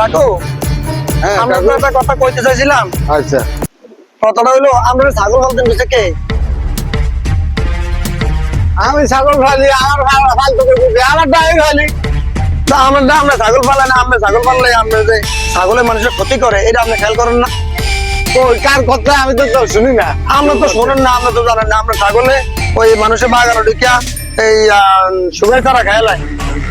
কাকু হ্যাঁ আমরা তো একটা কথা কইতে চাইছিলাম। আচ্ছা। কথাটা হইল আমরা ছাগল কে? আমি ছাগল আমার ফালতু করে আমার ডাই খালি তা আমরা না আমরা ছাগল পালাই না আমরা ছাগল পাললে আমরা যে ছাগলের মানুষের ক্ষতি করে এটা আপনি খেয়াল করেন না। ওই কার কথা আমি তো তো শুনি না। আমরা তো শোনেন না আমরা তো জানেন না আমরা ছাগলে ওই মানুষের বাগানে ঢুকিয়া এই সুগার চারা খেয়ালায়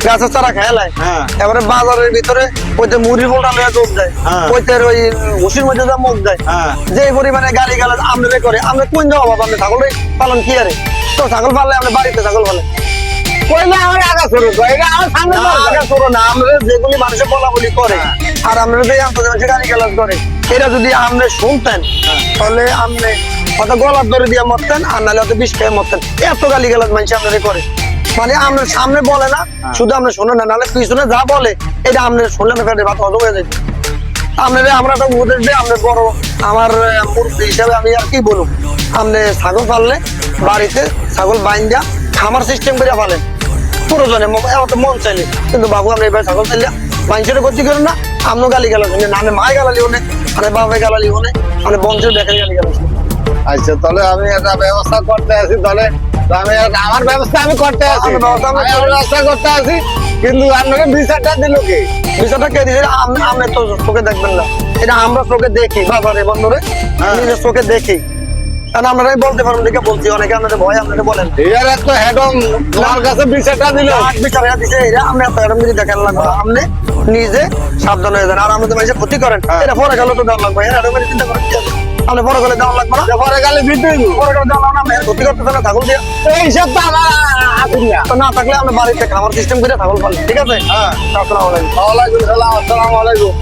গাছের চারা খেয়ালায় হ্যাঁ। এবারে বাজারের ভিতরে ওইতে মুড়ি পোলটা লয়ে যোগ দেয়। হ্যাঁ। ওইতে ওই ঘুষির মধ্যে যা মুখ দেয়। হ্যাঁ। যে পরিমাণে গালি গালাজ আমরা করে আমরা কোন যাওয়া বাবা আমরা ছাগল পালন কি আরে? তো ছাগল পাললে আমরা বাড়িতে ছাগল পালে। কইলে আমার আগা শুরু করে এটা আমার সামনে না, দরকার। না। আমরা যেগুলি মানুষের বলা বলি করে আর আমরা যে আন্তর্জাতিক গালি গালাজ করে এটা যদি আপনি শুনতেন তাহলে আপনি হয়তো গলার ধরে দিয়ে মরতেন আর নাহলে হয়তো বিষ খেয়ে মরতেন। এত গালি গালাজ মানুষ আপনাদের করে। মানে আপনার সামনে বলে না শুধু আপনি শোনেন না নাহলে পিছনে যা বলে এটা আপনি শুনলে না ফেটে ভাত হজম হয়ে আপনাদের আমরা তো উপদেশ দিই আপনার বড় আমার মুরব্বী হিসাবে আমি আর কি বলুন আপনি ছাগল পাললে বাড়িতে ছাগল বাইন্দা খামার সিস্টেম করে পালেন। প্রয়োজনে আমার মন চাইলে। কিন্তু বাবু আমরা এবার ছাগল চাইলে বাইঞ্চের ক্ষতি করেন না। আপনি গালি গালা শুনে না মায় গালালি হনে আরে বাবা গালালি হনে মানে বংশের দেখে গালি গালা শুনে আচ্ছা তাহলে আমি একটা ব্যবস্থা করতে আছি তাহলে আমি আমার ব্যবস্থা আমি করতে আছি। ব্যবস্থা করতে আছি। কিন্তু আপনাকে বিচারটা দিল কি? বিষয়টা কে দিয়েছে আপনি আপনি তো চোখে দেখবেন না। এটা আমরা চোখে দেখি বন্ধরে হ্যাঁ। নিজের চোখে দেখি। কারণ আপনারাই বলতে দেখে বলছি। অনেকে আপনাদের ভয় বলেন। এর একটা হেডম তোমার কাছে বিচারটা দিল। দিছে যদি দেখেন লাগবে আপনি নিজে সাবধান হয়ে যান। আর আমাদের মানুষের ক্ষতি করেন। হ্যাঁ। এটা পরে গেলে তো দেওয়া লাগবে। এর চিন্তা করেন কি বড় গেলে দেওয়া লাগবে না? পরে গেলে বিদ্যুৎ পরে গেলে দেওয়া না এর ক্ষতি করতেছেন না ছাগল দিয়ে। এইসব তো আমার আসেন না তো না থাকলে আমরা বাড়িতে খাবার সিস্টেম করে ছাগল পালেন ঠিক আছে? হ্যাঁ। আসসালামু আলাইকুম। ওয়ালাইকুম সালাম আসসালামু আলাইকুম।